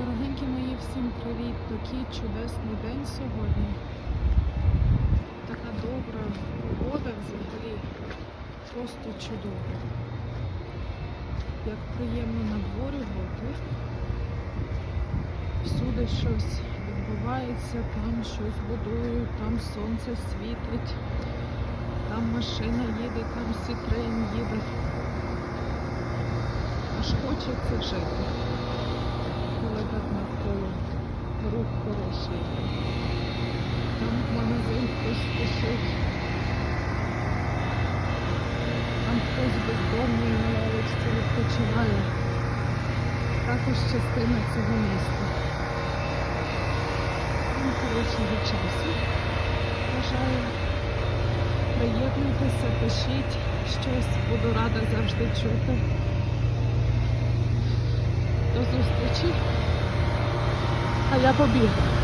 Дорогенькі мої, всім привіт! Такий чудесний день сьогодні. Така добра погода взагалі. Просто чудово. Як приємно на дворі бути. Всюди щось відбувається, там щось будують, там сонце світить, там машина їде, там сітрейн їде. Аж хочеться жити лавочці. Також частина цього міста. Ну, хорошого часу. Бажаю. Приєднуйтеся, пишіть щось, буду рада завжди чути. До зустрічі. А я побігла.